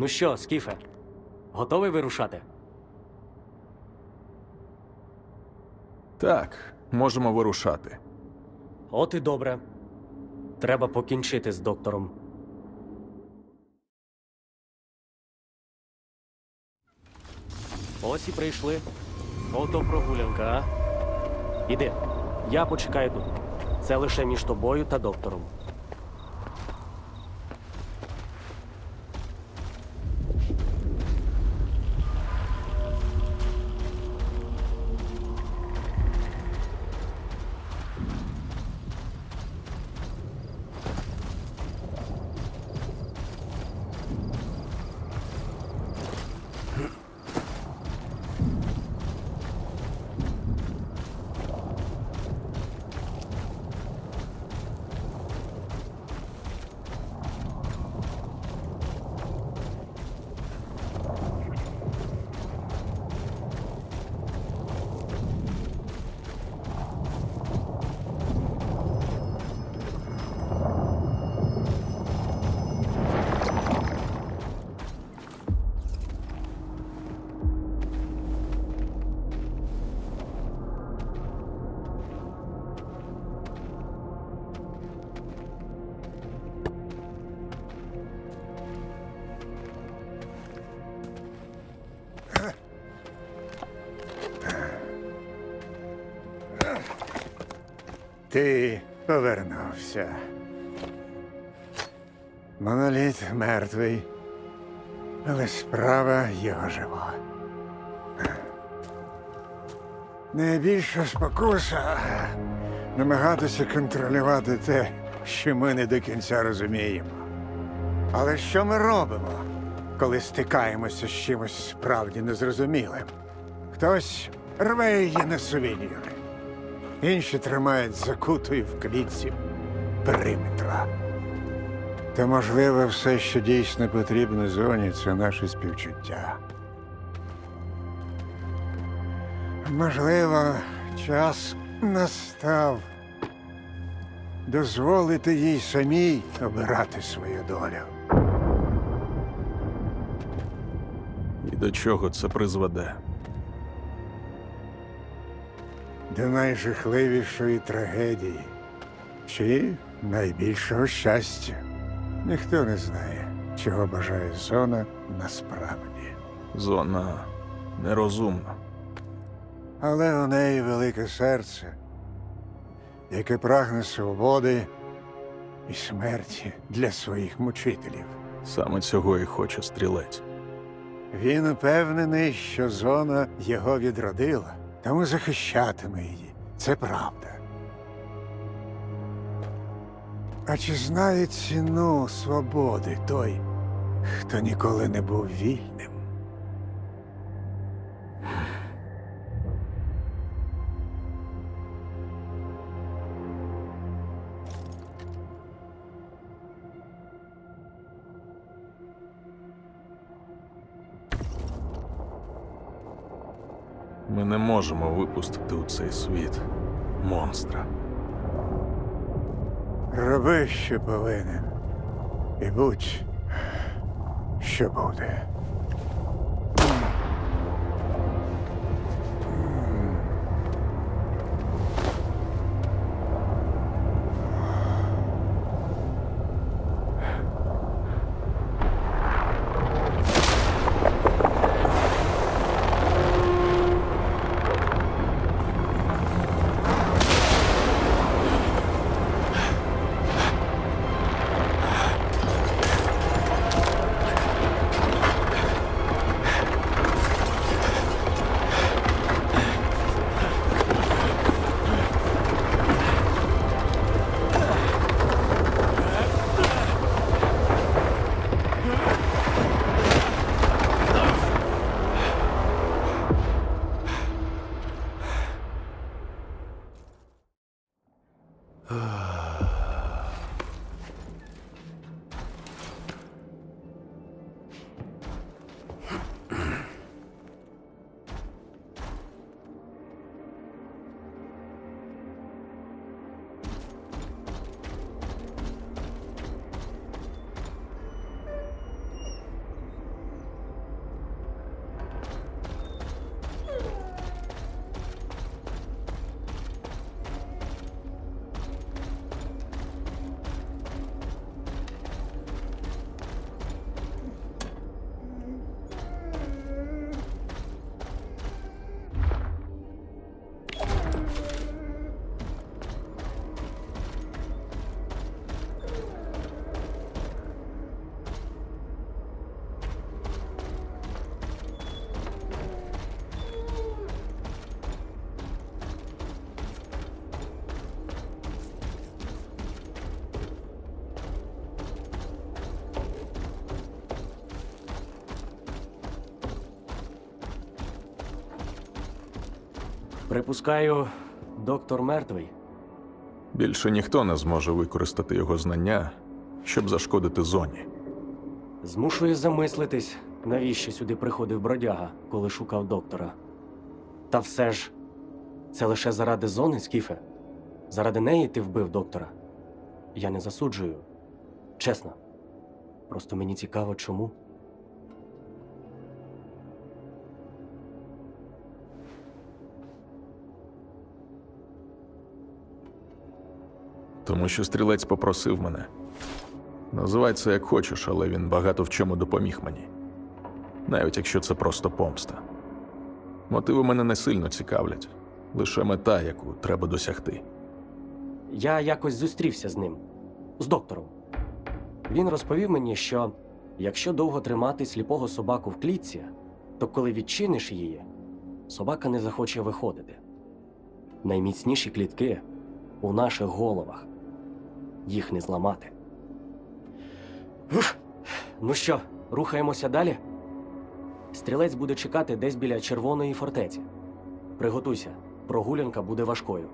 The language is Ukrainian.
Ну що, Скіфе, готовий вирушати? Так, можемо вирушати. От і добре. Треба покінчити з доктором. Ось і прийшли. Ото прогулянка, а? Іди. Я почекаю тут. Це лише між тобою та доктором. Ти повернувся. Моноліт мертвий, але справа його жива. Найбільша спокуса намагатися контролювати те, що ми не до кінця розуміємо. Але що ми робимо, коли стикаємося з чимось справді незрозумілим? Хтось рве її на сувеніри. Інші тримають закутою в клітці периметра. Та, можливо, все, що дійсно потрібно зоні, це наше співчуття. Можливо, час настав дозволити їй самій обирати свою долю. І до чого це призведе? До найжахливішої трагедії чи найбільшого щастя. Ніхто не знає, чого бажає зона насправді. Зона нерозумна. Але у неї велике серце, яке прагне свободи і смерті для своїх мучителів. Саме цього і хоче стрілець. Він упевнений, що зона його відродила, тому захищатиме її. Це правда. А чи знає ціну свободи той, хто ніколи не був вільним? Ми не можемо випустити у цей світ монстра. Роби, що повинен. І будь, що буде. Припускаю, доктор мертвий. Більше ніхто не зможе використати його знання, щоб зашкодити зоні. Змушує замислитись, навіщо сюди приходив бродяга, коли шукав доктора. Та все ж, це лише заради зони, Скіфе. Заради неї ти вбив доктора. Я не засуджую. Чесно. Просто мені цікаво, чому. Тому що стрілець попросив мене. Називай це як хочеш, але він багато в чому допоміг мені. Навіть якщо це просто помста. Мотиви мене не сильно цікавлять, лише мета, яку треба досягти. Я якось зустрівся з ним, з доктором. Він розповів мені, що якщо довго тримати сліпого собаку в клітці, то коли відчиниш її, собака не захоче виходити. Найміцніші клітки у наших головах. Їх не зламати. Ух! Ну що, рухаємося далі? Стрілець буде чекати десь біля червоної фортеці. Приготуйся, прогулянка буде важкою.